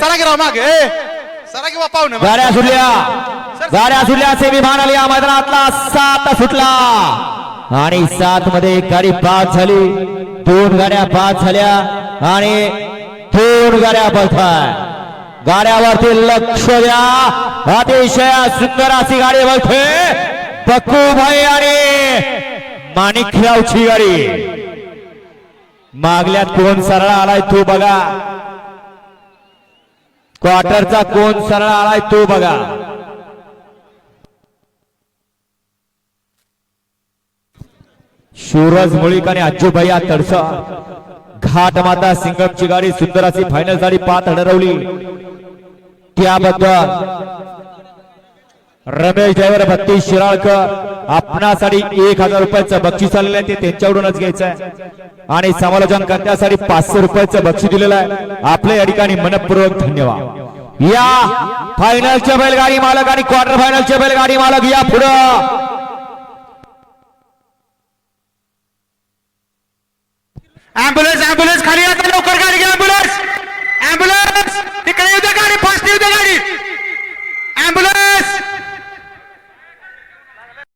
सरा की राव माग ए. सरा की बापा पाहुणे गाड्या सुटल्या. गाड्या सुटल्या सेमीफायनल या मैदानातला सात सुटला. आणि सात मध्ये एक गाडी बाद झाली. दोन गाड्या बाद झाल्या आणि दोन गाड्या बळताय गाड्यावरती लक्ष द्या. अतिशय सुंदर अशी गाडी बघते बक्कू भाई आणि माणिकरावची गाडी. मागल्यात कोण सरळ आलाय तो बघा. क्वार्टरचा कोण सरळ आलाय तो बघा. सूरज मुळीक आणि अज्जूभैया तडसा. घाट माता सिंगमची गाडी सुंदर अशी फायनल झाली पाच ठरवली त्याबद्दल रमेश ड्रायव्हर बत्तीस शिराळकर आपणासाठी एक हजार रुपयाचं बक्षीस आलेलं आहे ते त्यांच्याकडूनच घ्यायचं आहे. आणि समालोचन करण्यासाठी पाचशे रुपयाचं बक्षीस दिलेलं आहे. आपल्या या ठिकाणी मनपूर्वक धन्यवाद. या फायनलच्या बैलगाडी मालक आणि क्वार्टर फायनलच्या बैलगाडी मालक या पुढं. ऍम्ब्युलन्स ऍम्ब्युलन्स खाली आता लवकर गाडी घ्या ऍम्ब्युलन्स ऍम्ब्युलन्स तिकडे येऊ द्या गाडी फास्ट येऊ द्या गाडी. ऍम्ब्युलन्स